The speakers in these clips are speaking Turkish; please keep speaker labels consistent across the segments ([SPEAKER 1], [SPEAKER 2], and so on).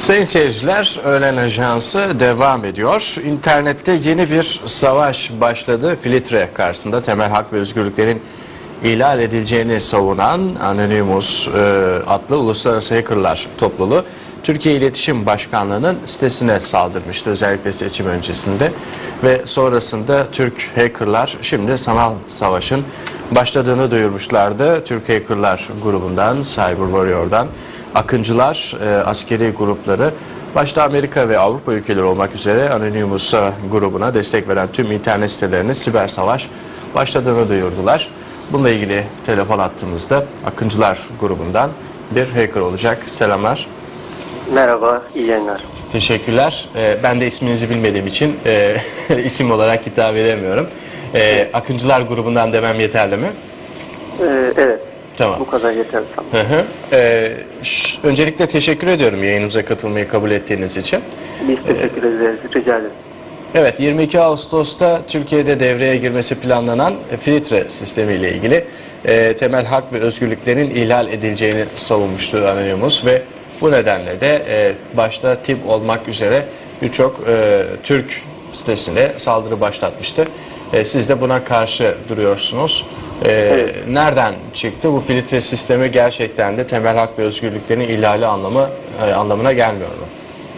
[SPEAKER 1] Sayın seyirciler, öğlen ajansı devam ediyor. İnternette yeni bir savaş başladı. Filtre karşısında temel hak ve özgürlüklerin ihlal edileceğini savunan Anonymous e, adlı uluslararası hackerlar topluluğu Türkiye İletişim Başkanlığı'nın sitesine saldırmıştı özellikle seçim öncesinde ve sonrasında Türk hackerlar şimdi sanal savaşın başladığını duyurmuşlardı. Türk hackerlar grubundan, Cyber Warrior'dan akıncılar, e, askeri grupları başta Amerika ve Avrupa ülkeleri olmak üzere Anonymous grubuna destek veren tüm internet sitelerine siber savaş başladığını duyurdular. Bununla ilgili telefon attığımızda Akıncılar grubundan bir hacker olacak. Selamlar.
[SPEAKER 2] Merhaba, iyi yayınlar.
[SPEAKER 1] Teşekkürler. Ee, ben de isminizi bilmediğim için e, isim olarak hitap edemiyorum. Ee, Akıncılar grubundan demem yeterli mi?
[SPEAKER 2] Ee, evet,
[SPEAKER 1] Tamam.
[SPEAKER 2] bu kadar yeterli tamam.
[SPEAKER 1] Hı hı. Ee, öncelikle teşekkür ediyorum yayınımıza katılmayı kabul ettiğiniz için.
[SPEAKER 2] Biz teşekkür ederiz, rica ederim.
[SPEAKER 1] Evet 22 Ağustos'ta Türkiye'de devreye girmesi planlanan filtre sistemi ile ilgili e, temel hak ve özgürlüklerin ihlal edileceğini savunmuştu Anonymous ve bu nedenle de e, başta TİP olmak üzere birçok e, Türk sitesine saldırı başlatmıştı. E, siz de buna karşı duruyorsunuz. E, Nereden çıktı? Bu filtre sistemi gerçekten de temel hak ve özgürlüklerin ihlali anlamı e, anlamına gelmiyor mu?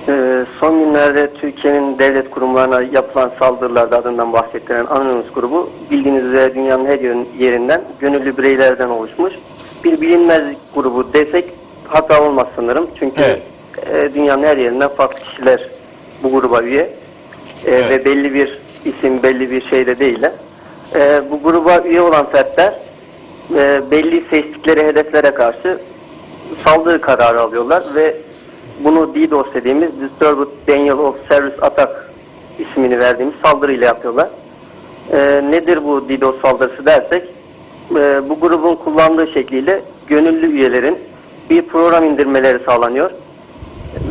[SPEAKER 2] Ee, son günlerde Türkiye'nin devlet kurumlarına yapılan saldırılarda adından bahsedilen Anonymous grubu bildiğiniz üzere dünyanın her yerinden gönüllü bireylerden oluşmuş bir bilinmezlik grubu desek hata olmaz sanırım. Çünkü
[SPEAKER 1] Evet.
[SPEAKER 2] e, dünyanın her yerinden farklı kişiler bu gruba üye E,
[SPEAKER 1] Evet.
[SPEAKER 2] ve belli bir isim, belli bir şeyde değiller. E, bu gruba üye olan fertler e, belli seçtikleri hedeflere karşı saldırı kararı alıyorlar ve bunu DDoS dediğimiz Disturbed Denial of Service Attack ismini verdiğimiz saldırıyla yapıyorlar. Ee, nedir bu DDoS saldırısı dersek e, bu grubun kullandığı şekliyle gönüllü üyelerin bir program indirmeleri sağlanıyor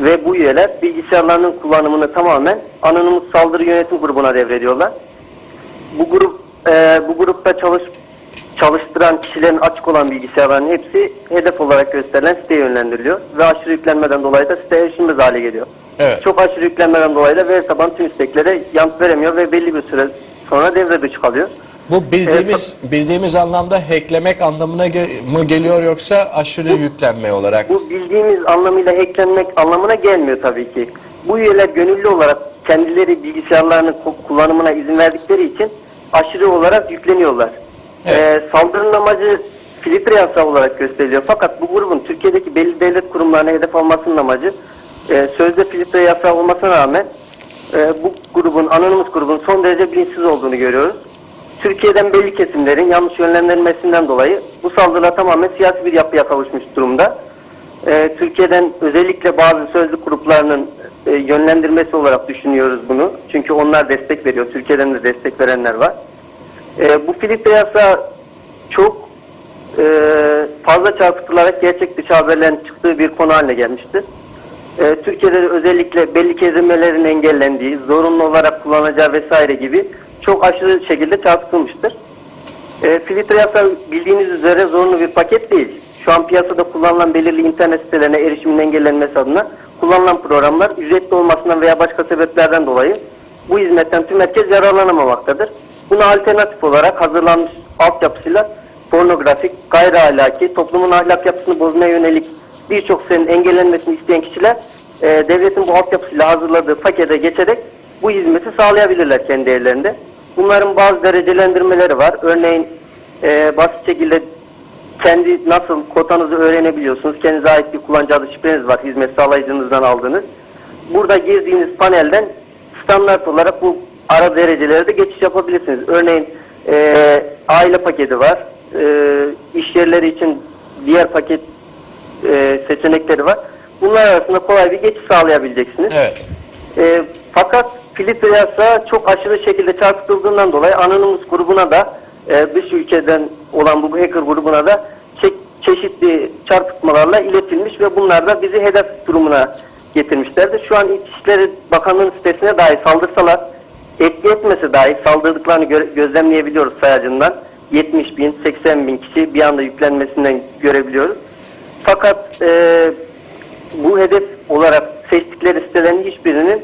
[SPEAKER 2] ve bu üyeler bilgisayarlarının kullanımını tamamen Anonymous Saldırı Yönetim Grubu'na devrediyorlar. Bu grup e, bu grupta çalış çalıştıran kişilerin açık olan bilgisayarların hepsi hedef olarak gösterilen siteye yönlendiriliyor ve aşırı yüklenmeden dolayı da site erişilmez hale geliyor.
[SPEAKER 1] Evet.
[SPEAKER 2] Çok aşırı yüklenmeden dolayı da veri tabanı tüm isteklere yanıt veremiyor ve belli bir süre sonra devre dışı kalıyor.
[SPEAKER 1] Bu bildiğimiz bildiğimiz anlamda hacklemek anlamına ge- mı geliyor yoksa aşırı yüklenme olarak?
[SPEAKER 2] Bu bildiğimiz anlamıyla hacklenmek anlamına gelmiyor tabii ki. Bu üyeler gönüllü olarak kendileri bilgisayarlarının ku- kullanımına izin verdikleri için aşırı olarak yükleniyorlar.
[SPEAKER 1] Evet.
[SPEAKER 2] Ee, saldırının amacı filtre yasağı olarak gösteriliyor. Fakat bu grubun Türkiye'deki belli devlet kurumlarına hedef almasının amacı e, sözde filtre yasağı olmasına rağmen e, bu grubun, Anonymous grubun son derece bilinçsiz olduğunu görüyoruz. Türkiye'den belli kesimlerin yanlış yönlendirilmesinden dolayı bu saldırılar tamamen siyasi bir yapıya kavuşmuş durumda. Ee, Türkiye'den özellikle bazı sözlük gruplarının e, yönlendirmesi olarak düşünüyoruz bunu. Çünkü onlar destek veriyor. Türkiye'den de destek verenler var. Ee, bu filtre yasağı çok e, fazla çarpıtılarak gerçek dışı haberlerin çıktığı bir konu haline gelmişti. Ee, Türkiye'de de özellikle belli kelimelerin engellendiği, zorunlu olarak kullanacağı vesaire gibi çok aşırı şekilde çarpıtılmıştır. E, filtre yasağı bildiğiniz üzere zorunlu bir paket değil. Şu an piyasada kullanılan belirli internet sitelerine erişimin engellenmesi adına kullanılan programlar ücretli olmasından veya başka sebeplerden dolayı bu hizmetten tüm herkes yararlanamamaktadır. Buna alternatif olarak hazırlanmış altyapısıyla pornografik, gayri ahlaki, toplumun ahlak yapısını bozmaya yönelik birçok sitenin engellenmesini isteyen kişiler e, devletin bu altyapısıyla hazırladığı pakete geçerek bu hizmeti sağlayabilirler kendi evlerinde. Bunların bazı derecelendirmeleri var. Örneğin e, basit şekilde kendi nasıl kotanızı öğrenebiliyorsunuz. Kendinize ait bir kullanıcı adı şifreniz var hizmet sağlayıcınızdan aldığınız. Burada girdiğiniz panelden standart olarak bu ara derecelere de geçiş yapabilirsiniz. Örneğin e, aile paketi var. E, iş yerleri için diğer paket e, seçenekleri var. Bunlar arasında kolay bir geçiş sağlayabileceksiniz.
[SPEAKER 1] Evet.
[SPEAKER 2] E, fakat filtre yasağı çok aşırı şekilde çarpıtıldığından dolayı Anonymous grubuna da e, dış ülkeden olan bu hacker grubuna da çe- çeşitli çarpıtmalarla iletilmiş ve bunlar da bizi hedef durumuna getirmişlerdir. Şu an İçişleri Bakanlığı'nın sitesine dahi saldırsalar etki etmese dahi saldırdıklarını gö- gözlemleyebiliyoruz sayacından. 70 bin, 80 bin kişi bir anda yüklenmesinden görebiliyoruz. Fakat e, bu hedef olarak seçtikleri sitelerin hiçbirinin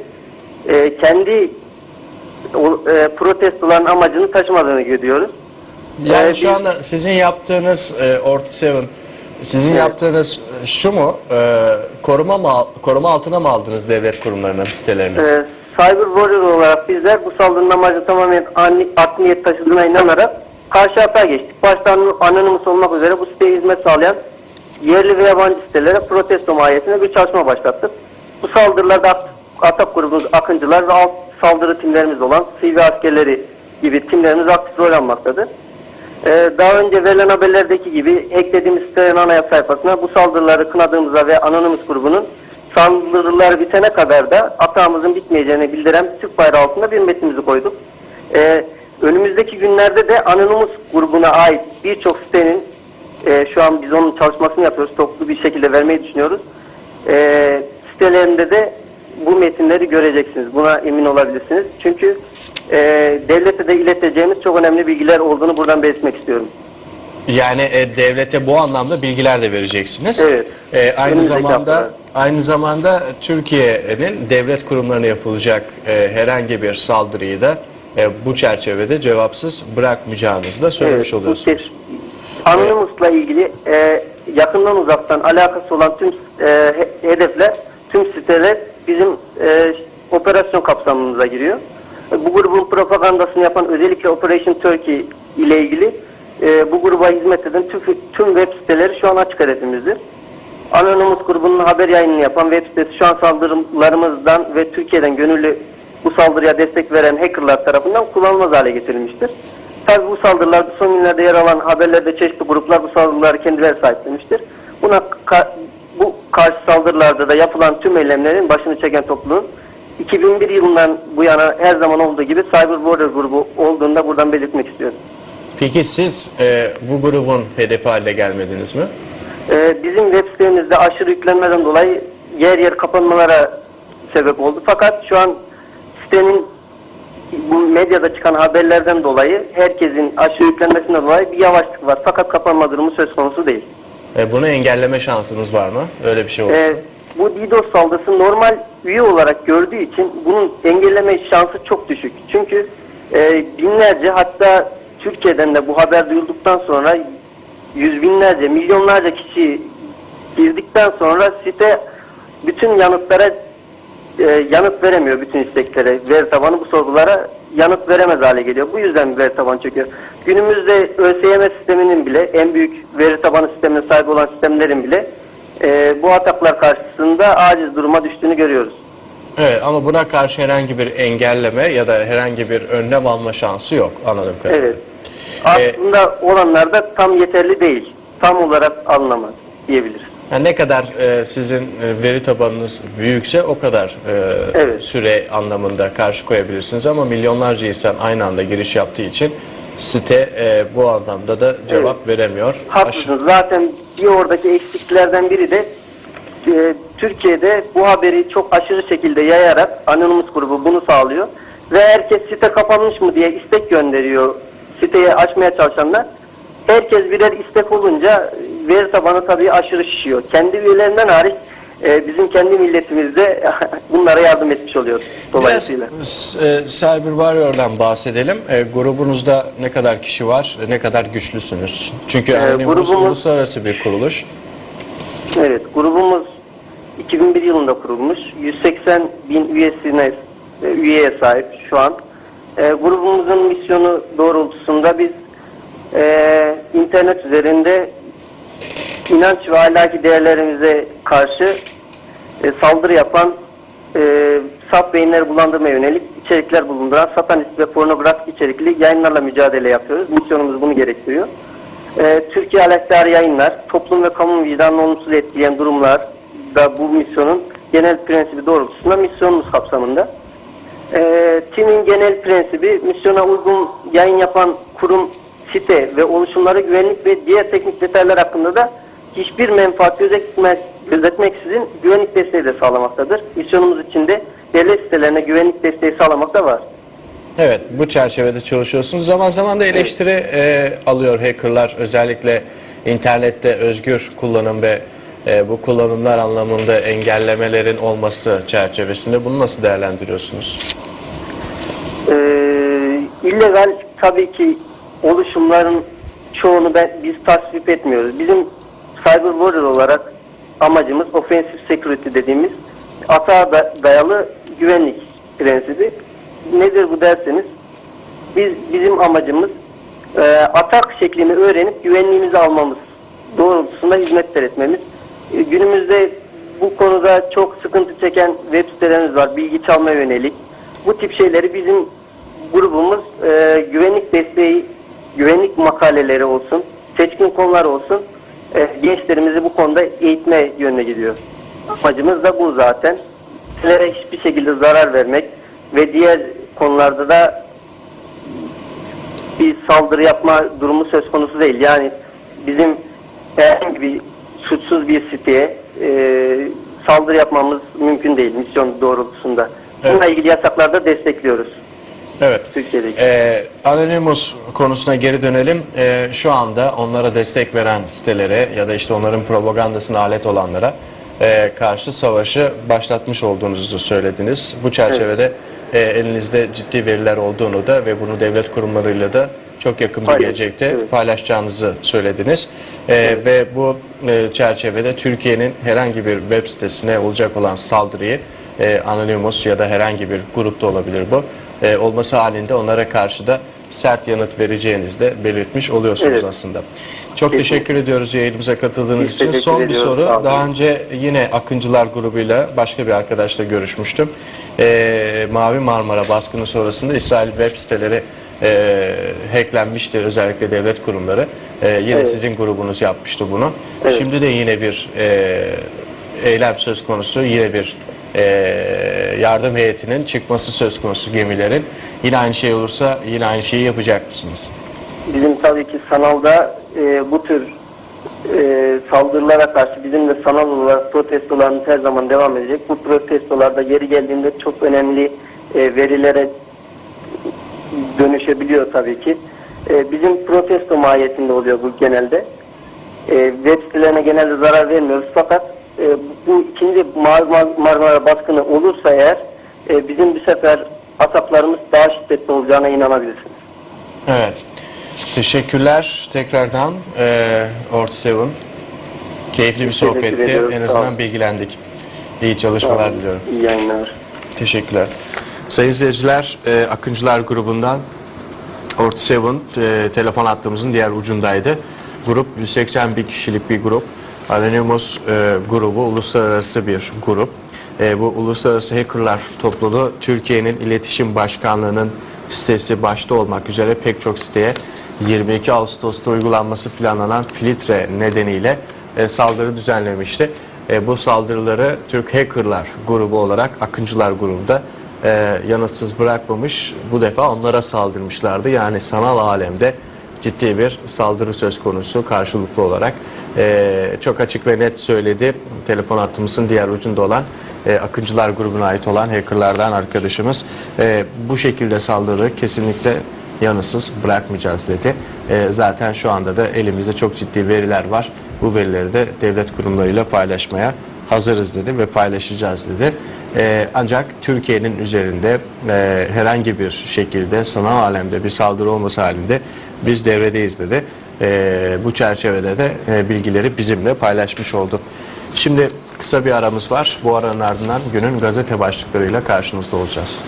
[SPEAKER 2] e, kendi o, e, protestoların amacını taşımadığını görüyoruz.
[SPEAKER 1] Yani
[SPEAKER 2] Ee,
[SPEAKER 1] şu anda sizin yaptığınız e, Orta Seven, sizin
[SPEAKER 2] Evet.
[SPEAKER 1] yaptığınız e, şu mu? E, koruma mı, koruma altına mı aldınız devlet kurumlarının sitelerini?
[SPEAKER 2] Ee, Cyber Warrior olarak bizler bu saldırının amacı tamamen ani- art niyet taşıdığına inanarak karşı hata geçtik. Başta an- Anonymous olmak üzere bu siteye hizmet sağlayan yerli ve yabancı sitelere protesto mahiyetinde bir çalışma başlattık. Bu saldırılarda At- Atak grubumuz Akıncılar ve alt saldırı timlerimiz olan CV askerleri gibi timlerimiz aktif rol almaktadır. Ee, daha önce verilen haberlerdeki gibi eklediğimiz sitenin ana sayfasına bu saldırıları kınadığımıza ve Anonymous grubunun saldırılar bitene kadar da atağımızın bitmeyeceğini bildiren Türk bayrağı altında bir metnimizi koyduk. Ee, önümüzdeki günlerde de Anonymous grubuna ait birçok sitenin e, şu an biz onun çalışmasını yapıyoruz. Toplu bir şekilde vermeyi düşünüyoruz. Ee, sitelerinde de bu metinleri göreceksiniz. Buna emin olabilirsiniz. Çünkü e, devlete de ileteceğimiz çok önemli bilgiler olduğunu buradan belirtmek istiyorum.
[SPEAKER 1] Yani e, devlete bu anlamda bilgiler de vereceksiniz.
[SPEAKER 2] Evet.
[SPEAKER 1] E, aynı
[SPEAKER 2] Önümüzdeki
[SPEAKER 1] zamanda
[SPEAKER 2] hafta.
[SPEAKER 1] aynı zamanda Türkiye'nin devlet kurumlarına yapılacak e, herhangi bir saldırıyı da e, bu çerçevede cevapsız bırakmayacağınızı da söylemiş
[SPEAKER 2] bu
[SPEAKER 1] oluyorsunuz.
[SPEAKER 2] Anonymous'la ilgili e, yakından uzaktan alakası olan tüm e, he- hedefler, tüm siteler bizim e, operasyon kapsamımıza giriyor. Bu grubun propagandasını yapan özellikle Operation Turkey ile ilgili e, bu gruba hizmet eden tüm, tüm web siteleri şu an açık hedefimizdir. Anonymous grubunun haber yayınını yapan web sitesi şu an saldırılarımızdan ve Türkiye'den gönüllü bu saldırıya destek veren hackerlar tarafından kullanılmaz hale getirilmiştir. Tabi bu saldırılarda son günlerde yer alan haberlerde çeşitli gruplar bu saldırıları kendileri sahiplemiştir. Buna bu karşı saldırılarda da yapılan tüm eylemlerin başını çeken topluluğun 2001 yılından bu yana her zaman olduğu gibi Cyber Warrior grubu olduğunu da buradan belirtmek istiyorum.
[SPEAKER 1] Peki siz e, bu grubun hedefi haline gelmediniz mi?
[SPEAKER 2] Ee, bizim web sitemizde aşırı yüklenmeden dolayı yer yer kapanmalara sebep oldu. Fakat şu an sitenin bu medyada çıkan haberlerden dolayı herkesin aşırı yüklenmesinden dolayı bir yavaşlık var. Fakat kapanma durumu söz konusu değil.
[SPEAKER 1] E, bunu engelleme şansınız var mı? Öyle bir şey oldu.
[SPEAKER 2] Ee, bu DDoS saldırısı normal üye olarak gördüğü için bunun engelleme şansı çok düşük. Çünkü e, binlerce hatta Türkiye'den de bu haber duyulduktan sonra yüz binlerce, milyonlarca kişi girdikten sonra site bütün yanıtlara e, yanıt veremiyor bütün isteklere. Veri tabanı bu sorgulara yanıt veremez hale geliyor. Bu yüzden veri tabanı çöküyor. Günümüzde ÖSYM sisteminin bile en büyük veri tabanı sistemine sahip olan sistemlerin bile e, bu ataklar karşısında aciz duruma düştüğünü görüyoruz.
[SPEAKER 1] Evet ama buna karşı herhangi bir engelleme ya da herhangi bir önlem alma şansı yok anladığım kadarıyla.
[SPEAKER 2] Evet. Aslında olanlar da tam yeterli değil. Tam olarak alınamaz diyebiliriz.
[SPEAKER 1] Yani ne kadar e, sizin e, veri tabanınız büyükse o kadar e,
[SPEAKER 2] Evet.
[SPEAKER 1] süre anlamında karşı koyabilirsiniz ama milyonlarca insan aynı anda giriş yaptığı için site e, bu anlamda da cevap veremiyor. Aş-
[SPEAKER 2] Haklısınız. Zaten bir oradaki eksiklerden biri de e, Türkiye'de bu haberi çok aşırı şekilde yayarak Anonymous grubu bunu sağlıyor. Ve herkes site kapanmış mı diye istek gönderiyor siteyi açmaya çalışanlar. Herkes birer istek olunca veri tabanı tabii aşırı şişiyor. Kendi üyelerinden hariç e, bizim kendi milletimiz de bunlara yardım etmiş oluyor dolayısıyla.
[SPEAKER 1] Biraz e, Cyber Warrior'dan bahsedelim. E, grubunuzda ne kadar kişi var, ne kadar güçlüsünüz? Çünkü
[SPEAKER 2] E, grubumuz-
[SPEAKER 1] uluslararası bir kuruluş.
[SPEAKER 2] Evet, grubumuz 2001 yılında kurulmuş. 180 bin üyesine e, üyeye sahip şu an. E, grubumuzun misyonu doğrultusunda biz e, internet üzerinde inanç ve ahlaki değerlerimize karşı e, saldırı yapan e, saf beyinleri bulandırmaya yönelik içerikler bulunduran satanist ve pornografik içerikli yayınlarla mücadele yapıyoruz. Misyonumuz bunu gerektiriyor. Ee, Türkiye aleyhtarı yayınlar, toplum ve kamu vicdanını olumsuz etkileyen durumlar da bu misyonun genel prensibi doğrultusunda misyonumuz kapsamında. Ee, TİM'in genel prensibi misyona uygun yayın yapan kurum, site ve oluşumlara güvenlik ve diğer teknik detaylar hakkında da hiçbir menfaat gözetmez, gözetmeksizin güvenlik desteği de sağlamaktadır. Misyonumuz içinde devlet sitelerine güvenlik desteği sağlamak da var.
[SPEAKER 1] Evet, bu çerçevede çalışıyorsunuz. Zaman zaman da eleştiri e, alıyor hackerlar. Özellikle internette özgür kullanım ve e, bu kullanımlar anlamında engellemelerin olması çerçevesinde bunu nasıl değerlendiriyorsunuz?
[SPEAKER 2] Ee, illegal tabii ki oluşumların çoğunu ben, biz tasvip etmiyoruz. Bizim cyber warrior olarak amacımız offensive security dediğimiz atağa da- dayalı güvenlik prensibi. Nedir bu derseniz biz bizim amacımız e, atak şeklini öğrenip güvenliğimizi almamız doğrultusunda hizmetler etmemiz. E, günümüzde bu konuda çok sıkıntı çeken web sitelerimiz var. Bilgi çalma yönelik. Bu tip şeyleri bizim grubumuz e, güvenlik desteği, güvenlik makaleleri olsun, seçkin konular olsun gençlerimizi bu konuda eğitme yönüne gidiyor. Amacımız da bu zaten. Sitelere hiçbir şekilde zarar vermek ve diğer konularda da bir saldırı yapma durumu söz konusu değil. Yani bizim herhangi bir suçsuz bir siteye e, saldırı yapmamız mümkün değil misyon doğrultusunda. Bununla
[SPEAKER 1] Evet.
[SPEAKER 2] ilgili yasaklarda destekliyoruz
[SPEAKER 1] Evet.
[SPEAKER 2] Türkiye'deki.
[SPEAKER 1] Ee, Anonymous konusuna geri dönelim. Ee, şu anda onlara destek veren sitelere ya da işte onların propagandasına alet olanlara e, karşı savaşı başlatmış olduğunuzu söylediniz. Bu çerçevede e, elinizde ciddi veriler olduğunu da ve bunu devlet kurumlarıyla da çok yakın bir
[SPEAKER 2] Paylaş-
[SPEAKER 1] gelecekte
[SPEAKER 2] evet.
[SPEAKER 1] paylaşacağınızı söylediniz. Ee, Ve bu e, çerçevede Türkiye'nin herhangi bir web sitesine olacak olan saldırıyı e, Anonymous ya da herhangi bir grupta olabilir bu. E, olması halinde onlara karşı da sert yanıt vereceğinizi de belirtmiş oluyorsunuz
[SPEAKER 2] Evet.
[SPEAKER 1] aslında. Çok
[SPEAKER 2] Kesinlikle.
[SPEAKER 1] teşekkür ediyoruz yayınımıza katıldığınız
[SPEAKER 2] Biz
[SPEAKER 1] için. Son bir
[SPEAKER 2] ediyoruz,
[SPEAKER 1] soru. Daha önce yine Akıncılar grubuyla başka bir arkadaşla görüşmüştüm. E, Mavi Marmara baskını sonrasında İsrail web siteleri e, hacklenmişti özellikle devlet kurumları. E, yine
[SPEAKER 2] Evet.
[SPEAKER 1] sizin grubunuz yapmıştı bunu.
[SPEAKER 2] Evet.
[SPEAKER 1] Şimdi de yine bir e, eylem söz konusu, yine bir e, yardım heyetinin çıkması söz konusu gemilerin. Yine aynı şey olursa yine aynı şeyi yapacak mısınız?
[SPEAKER 2] Bizim tabii ki sanalda e, bu tür e, saldırılara karşı bizim de sanal olarak protestolarımız her zaman devam edecek. Bu protestolarda yeri geldiğinde çok önemli e, verilere dönüşebiliyor tabii ki. E, bizim protesto mahiyetinde oluyor bu genelde. E, web sitelerine genelde zarar vermiyoruz fakat e, bu ikinci Mar- Mar- Marmara baskını olursa eğer e, bizim bu sefer ataklarımız daha şiddetli olacağına inanabilirsiniz.
[SPEAKER 1] Evet. Teşekkürler tekrardan e, Orta Seven. Keyifli bir
[SPEAKER 2] Teşekkür
[SPEAKER 1] sohbetti.
[SPEAKER 2] ediyorum,
[SPEAKER 1] En azından bilgilendik. İyi çalışmalar diliyorum.
[SPEAKER 2] İyi yayınlar.
[SPEAKER 1] Teşekkürler. Sayın izleyiciler, e, Akıncılar grubundan Orta Seven e, telefon hattımızın diğer ucundaydı. Grup 180 bin kişilik bir grup. Anonymous e, grubu uluslararası bir grup. E, bu uluslararası hackerlar topluluğu Türkiye'nin iletişim başkanlığının sitesi başta olmak üzere pek çok siteye 22 Ağustos'ta uygulanması planlanan filtre nedeniyle e, saldırı düzenlemişti. E, bu saldırıları Türk Hackerlar grubu olarak Akıncılar grubunda e, yanıtsız bırakmamış. Bu defa onlara saldırmışlardı. Yani sanal alemde ciddi bir saldırı söz konusu karşılıklı olarak. E, çok açık ve net söyledi. Telefon hattımızın diğer ucunda olan e, Akıncılar grubuna ait olan hackerlardan arkadaşımız. E, bu şekilde saldırı kesinlikle yanısız bırakmayacağız dedi. E, zaten şu anda da elimizde çok ciddi veriler var. Bu verileri de devlet kurumlarıyla paylaşmaya hazırız dedi ve paylaşacağız dedi. E, ancak Türkiye'nin üzerinde e, herhangi bir şekilde sanal alemde bir saldırı olması halinde biz devredeyiz dedi. E, bu çerçevede de e, bilgileri bizimle paylaşmış oldu. Şimdi kısa bir aramız var. Bu aranın ardından günün gazete başlıklarıyla karşınızda olacağız.